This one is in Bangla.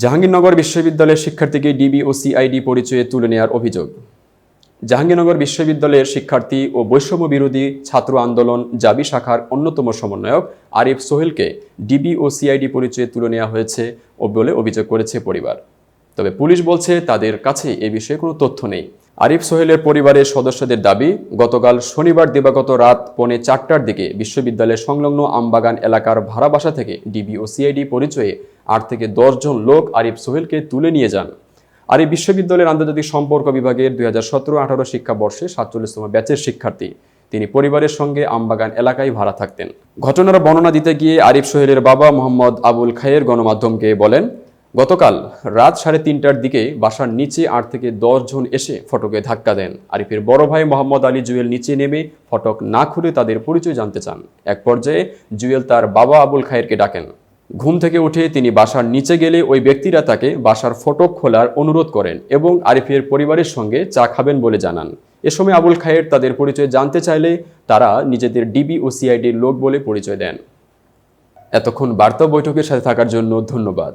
জাহাঙ্গীরনগর বিশ্ববিদ্যালয়ের শিক্ষার্থীকে ডিবি ও সিআইডি পরিচয়ে তুলে নেওয়ার অভিযোগ। জাহাঙ্গীরনগর বিশ্ববিদ্যালয়ের শিক্ষার্থী ও বৈষম্য বিরোধী ছাত্র আন্দোলন জাবি শাখার অন্যতম সমন্বয়ক আরিফ সোহেলকে ডিবি ও সিআইডি পরিচয়ে তুলে নেওয়া হয়েছে বলে অভিযোগ করেছে পরিবার। তবে পুলিশ বলছে তাদের কাছে এ বিষয়ে কোনো তথ্য নেই। আরিফ সোহেলের পরিবারের সদস্যদের দাবি, গতকাল শনিবার দিবাগত রাত পৌনে চারটার দিকে বিশ্ববিদ্যালয়ের সংলগ্ন আমবাগান এলাকার ভাড়া বাসা থেকে ডিবি ও সিআইডি পরিচয়ে আট থেকে দশ জন লোক আরিফ সোহেলকে তুলে নিয়ে যান। আরিফ বিশ্ববিদ্যালয়ের আন্তর্জাতিক সম্পর্ক বিভাগের দুই হাজার সতেরো আঠারো শিক্ষাবর্ষে সাতচল্লিশতম ব্যাচের শিক্ষার্থী। তিনি পরিবারের সঙ্গে আমবাগান এলাকায় ভাড়া থাকতেন। ঘটনার বর্ণনা দিতে গিয়ে আরিফ সোহেলের বাবা মোহাম্মদ আবুল খায়ের গণমাধ্যমকে বলেন গতকাল রাত সাড়ে তিনটার দিকে বাসার নিচে আট থেকে দশ জন এসে ফটকে ধাক্কা দেন। আরিফের বড় ভাই মোহাম্মদ আলী জুয়েল নিচে নেমে ফটক না খুলে তাদের পরিচয় জানতে চান। এক পর্যায়ে জুয়েল তার বাবা আবুল খায়েরকে ডাকেন। ঘুম থেকে উঠে তিনি বাসার নিচে গেলে ওই ব্যক্তিরা তাকে বাসার ফটক খোলার অনুরোধ করেন এবং আরিফের পরিবারের সঙ্গে চা খাবেন বলে জানান। এ সময় আবুল খায়ের তাদের পরিচয় জানতে চাইলে তারা নিজেদের ডিবি ও সিআইডির লোক বলে পরিচয় দেন। এতক্ষণ বার্তা বৈঠকের সাথে থাকার জন্য ধন্যবাদ।